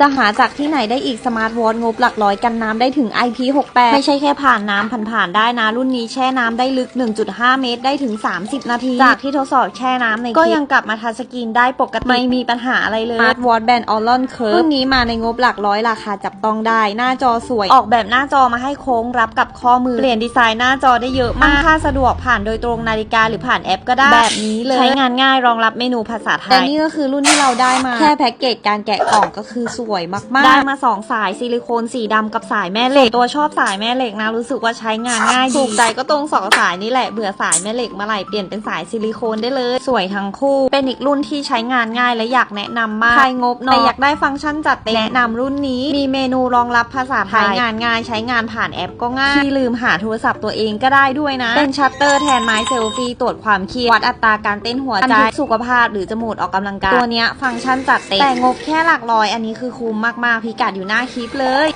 จะหาจากที่ไหนได้อีกสมาร์ทวอทงบหลักร้อยกันน้ำได้ถึง IP68 ไม่ใช่แค่ผ่านน้ำผ่านๆได้นะ รุ่นนี้แช่น้ำได้ลึก 1.5 เมตรได้ถึง 30 นาที จากที่ทดสอบแช่น้ำในก็ยังกลับมาทัชสกรีนได้ปกติ ไม่มีปัญหาอะไรเลยสมาร์ทวอทแบนออลลอนเคิร์รุ่นนี้มาในงบหลักร้อยราคาจับต้องได้ หน้าจอสวย ออกแบบหน้าจอมาให้โค้งรับกับข้อมือ เปลี่ยนดีไซน์หน้าจอได้เยอะมากค่าสะดวกผ่านโดยตรงนาฬิกาหรือผ่านแอปก็ได้แบบนี้เลยใช้งานง่ายรองรับเมนูภาษาไทยแต่นี่ก็คือรุ่นที่เราได้มาแค่แพ็กเกจการแกะกล่องก็คือสวยมากๆได้มา 2 สายซิลิโคนสีดำกับสายแม่เหล็ก ตัวชอบสายแม่เหล็กนะรู้สึกว่าใช้งานง่ายดีถูกใจก็ตรงสองสายนี่แหละเบื่อสายแม่เหล็กเมาไหร่เปลี่ยนเป็นสายซิลิโคนได้เลย สวยทั้งคู่ เป็นอีกรุ่นที่ใช้งานง่ายและอยากแนะนำมากใครงบน้อยแต่อยากได้ฟังก์ชันจัดเต็มแนะนำรุ่นนี้ มีเมนูรองรับภาษาไทยงานง่ายใช้งานผ่านแอปก็ง่ายที่ลืมหาโทรศัพท์ตัวเองก็ได้ด้วยนะ เป็นชัตเตอร์แทนไม้เซลฟี่ตรวจความเครียดวัดอัตราการเต้นหัวใจสุขภาพหรือจะโหมดออกกำลังกายตัวเนี้ยฟังก์ชันจัดเต็มแต่งบแค่หลักร้อยอันนี้คือคุ้มมากๆพิกัดอยู่หน้าคลิปเลย